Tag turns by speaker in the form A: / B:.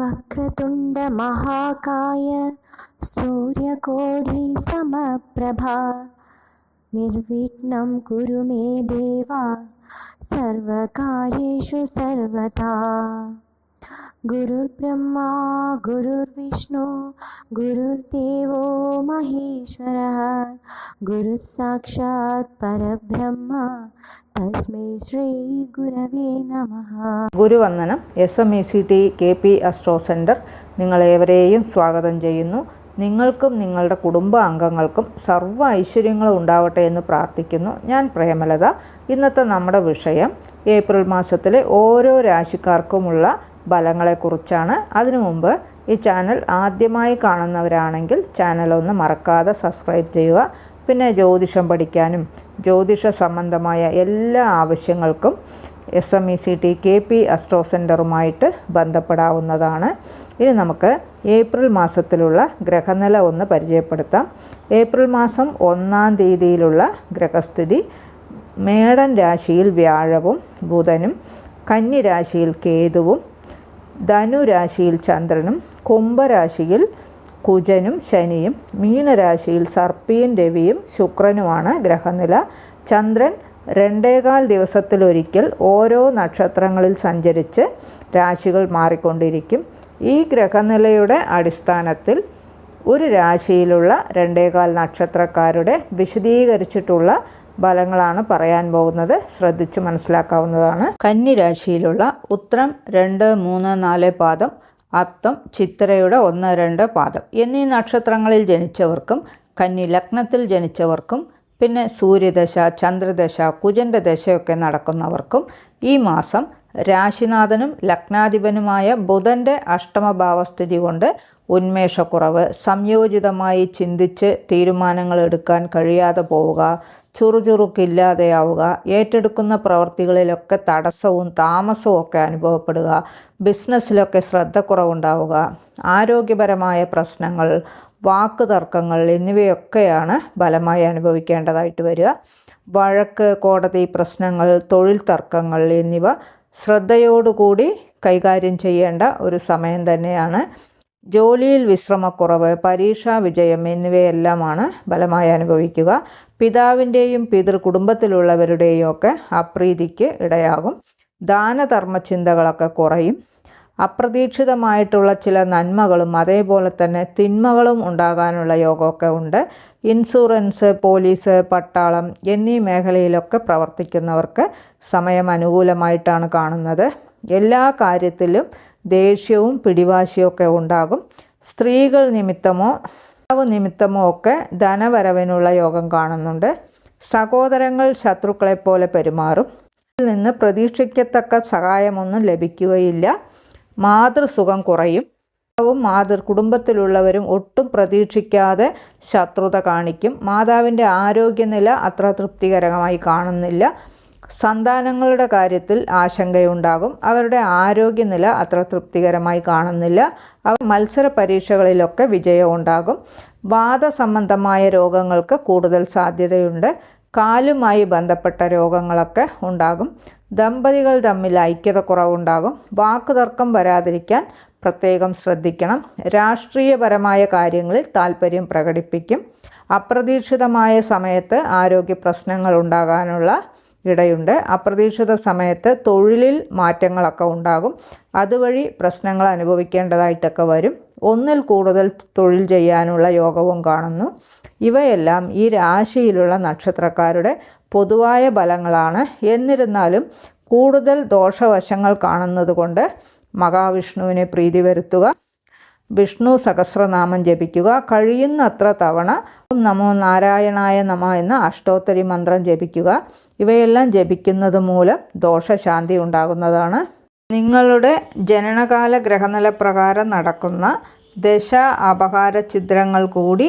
A: వక్రతుండ మహాకాయ సూర్యకోడి సమప్రభా. నిర్విఘ్నం కురు మే దేవా సర్వకార్యేషు సర్వదా. गुरुर्ब्रह्मा गुरुर्विष्णु गुरुर्देवो महेश्वरः गुरुः साक्षात् परब्रह्म തസ്മൈ ശ്രീ ഗുരവേ നമഃ
B: ഗുരുവന്ദനം S M E C T K P astro centre നിങ്ങളേവരെയും സ്വാഗതം ചെയ്യുന്നു നിങ്ങൾക്കും നിങ്ങളുടെ കുടുംബ അംഗങ്ങൾക്കും സർവ്വ ഐശ്വര്യങ്ങളും ഉണ്ടാവട്ടെ എന്ന് പ്രാർത്ഥിക്കുന്നു ഞാൻ പ്രേമലത ഇന്നത്തെ നമ്മുടെ വിഷയം ഏപ്രിൽ മാസത്തിലെ ഓരോ രാശിക്കാർക്കുമുള്ള ഫലങ്ങളെക്കുറിച്ചാണ് അതിനു മുമ്പ് ഈ ചാനൽ ആദ്യമായി കാണുന്നവരാണെങ്കിൽ ചാനൽ ഒന്ന് മറക്കാതെ സബ്സ്ക്രൈബ് ചെയ്യുക. പിന്നെ ജ്യോതിഷം പഠിക്കാനും ജ്യോതിഷ സംബന്ധമായ എല്ലാ ആവശ്യങ്ങൾക്കും S M E C T K P astro സെന്ററുമായിട്ട് ബന്ധപ്പെടാവുന്നതാണ്. ഇനി നമുക്ക് ഏപ്രിൽ മാസത്തിലുള്ള ഗ്രഹനില ഒന്ന് പരിചയപ്പെടുത്താം. ഏപ്രിൽ മാസം ഒന്നാം തീയതിയിലുള്ള ഗ്രഹസ്ഥിതി മേടൻ രാശിയിൽ വ്യാഴവും ബുധനും കന്നി രാശിയിൽ കേതുവും ധനുരാശിയിൽ ചന്ദ്രനും കുംഭരാശിയിൽ കുജനും ശനിയും മീനരാശിയിൽ സർപ്പിയും രവിയും ശുക്രനുമാണ് ഗ്രഹനില. ചന്ദ്രൻ രണ്ടേകാൽ ദിവസത്തിലൊരിക്കൽ ഓരോ നക്ഷത്രങ്ങളിൽ സഞ്ചരിച്ച് രാശികൾ മാറിക്കൊണ്ടിരിക്കും. ഈ ഗ്രഹനിലയുടെ അടിസ്ഥാനത്തിൽ ഒരു രാശിയിലുള്ള രണ്ടേകാൽ നക്ഷത്രക്കാരുടെ വിശദീകരിച്ചിട്ടുള്ള ഫലങ്ങളാണ് പറയാൻ പോകുന്നത്. ശ്രദ്ധിച്ച് മനസ്സിലാക്കാവുന്നതാണ്. കന്നി രാശിയിലുള്ള ഉത്രം രണ്ട് മൂന്ന് നാല് പാദം അത്തം ചിത്രയുടെ ഒന്ന് രണ്ട് പാദം എന്നീ നക്ഷത്രങ്ങളിൽ ജനിച്ചവർക്കും കന്നി ലഗ്നത്തിൽ ജനിച്ചവർക്കും പിന്നെ സൂര്യദശ ചന്ദ്രദശ കുജന്റെ ദശയൊക്കെ നടക്കുന്നവർക്കും ഈ മാസം രാശിനാഥനും ലഗ്നാധിപനുമായ ബുധന്റെ അഷ്ടമഭാവസ്ഥിതി കൊണ്ട് ഉന്മേഷക്കുറവ്. സംയോജിതമായി ചിന്തിച്ച് തീരുമാനങ്ങൾ എടുക്കാൻ കഴിയാതെ പോവുക ചുറുചുറുക്കില്ലാതെയാവുക ഏറ്റെടുക്കുന്ന പ്രവർത്തികളിലൊക്കെ തടസ്സവും താമസവും ഒക്കെ അനുഭവപ്പെടുക ബിസിനസ്സിലൊക്കെ ശ്രദ്ധക്കുറവുണ്ടാവുക ആരോഗ്യപരമായ പ്രശ്നങ്ങൾ വാക്ക് തർക്കങ്ങൾ എന്നിവയൊക്കെയാണ് ബലമായി അനുഭവിക്കേണ്ടതായിട്ട് വരിക. വഴക്ക് കോടതി പ്രശ്നങ്ങൾ തൊഴിൽ തർക്കങ്ങൾ എന്നിവ ശ്രദ്ധയോടുകൂടി കൈകാര്യം ചെയ്യേണ്ട ഒരു സമയം തന്നെയാണ് ജോലിയിൽ വിശ്രമക്കുറവ് പരീക്ഷാ വിജയം എന്നിവയെല്ലാമാണ് ബലമായി അനുഭവിക്കുക. പിതാവിന്റെയും പിതൃ കുടുംബത്തിലുള്ളവരുടെയും ഒക്കെ അപ്രീതിക്ക് ഇടയാകും. ദാനധർമ്മ ചിന്തകളൊക്കെ കുറയും. അപ്രതീക്ഷിതമായിട്ടുള്ള ചില നന്മകളും അതേപോലെ തന്നെ തിന്മകളും ഉണ്ടാകാനുള്ള യോഗമൊക്കെ ഉണ്ട്. ഇൻഷുറൻസ് പോലീസ് പട്ടാളം എന്നീ മേഖലയിലൊക്കെ പ്രവർത്തിക്കുന്നവർക്ക് സമയം അനുകൂലമായിട്ടാണ് കാണുന്നത്. എല്ലാ കാര്യത്തിലും ദേഷ്യവും പിടിവാശിയൊക്കെ ഉണ്ടാകും. സ്ത്രീകൾ നിമിത്തമോ ഭർത്താവ് നിമിത്തമോ ഒക്കെ ധനവരവിനുള്ള യോഗം കാണുന്നുണ്ട്. സഹോദരങ്ങൾ ശത്രുക്കളെപ്പോലെ പെരുമാറും. ഇതിൽ നിന്ന് പ്രതീക്ഷിക്കത്തക്ക സഹായമൊന്നും ലഭിക്കുകയില്ല. മാതൃസുഖം കുറയും. മാതൃ കുടുംബത്തിലുള്ളവരും ഒട്ടും പ്രതീക്ഷിക്കാതെ ശത്രുത കാണിക്കും. മാതാവിന്റെ ആരോഗ്യനില അത്ര തൃപ്തികരമായി കാണുന്നില്ല. സന്താനങ്ങളുടെ കാര്യത്തിൽ ആശങ്കയുണ്ടാകും. അവരുടെ ആരോഗ്യനില അത്ര തൃപ്തികരമായി കാണുന്നില്ല. അവർ മത്സര പരീക്ഷകളിലൊക്കെ വിജയം ഉണ്ടാകും വാദസംബന്ധമായ രോഗങ്ങൾക്ക് കൂടുതൽ സാധ്യതയുണ്ട്. കാലുമായി ബന്ധപ്പെട്ട രോഗങ്ങളൊക്കെ ഉണ്ടാകും. ദമ്പതികൾ തമ്മിൽ ഐക്യത കുറവുണ്ടാകും വാക്കുതർക്കം വരാതിരിക്കാൻ പ്രത്യേകം ശ്രദ്ധിക്കണം. രാഷ്ട്രീയപരമായ കാര്യങ്ങളിൽ താല്പര്യം പ്രകടിപ്പിക്കും. അപ്രതീക്ഷിതമായ സമയത്ത് ആരോഗ്യ പ്രശ്നങ്ങൾ ഉണ്ടാകാനുള്ള ഇടയുണ്ട്. അപ്രതീക്ഷിത സമയത്ത് തൊഴിലിൽ മാറ്റങ്ങളൊക്കെ ഉണ്ടാകും. അതുവഴി പ്രശ്നങ്ങൾ അനുഭവിക്കേണ്ടതായിട്ടൊക്കെ വരും. ഒന്നിൽ കൂടുതൽ തൊഴിൽ ചെയ്യാനുള്ള യോഗവും കാണുന്നു. ഇവയെല്ലാം ഈ രാശിയിലുള്ള നക്ഷത്രക്കാരുടെ പൊതുവായ ഫലങ്ങളാണ്. എന്നിരുന്നാലും കൂടുതൽ ദോഷവശങ്ങൾ കാണുന്നത് കൊണ്ട് മഹാവിഷ്ണുവിനെ പ്രീതി വരുത്തുക വിഷ്ണു സഹസ്രനാമം ജപിക്കുക. കഴിയുന്നത്ര തവണ നമോ നാരായണായ നമ എന്ന അഷ്ടോത്തരി മന്ത്രം ജപിക്കുക. ഇവയെല്ലാം ജപിക്കുന്നത് മൂലം ദോഷശാന്തി ഉണ്ടാകുന്നതാണ്. നിങ്ങളുടെ ജനനകാല ഗ്രഹനില പ്രകാരം നടക്കുന്ന ദശ അപകാര ചിത്രങ്ങൾ കൂടി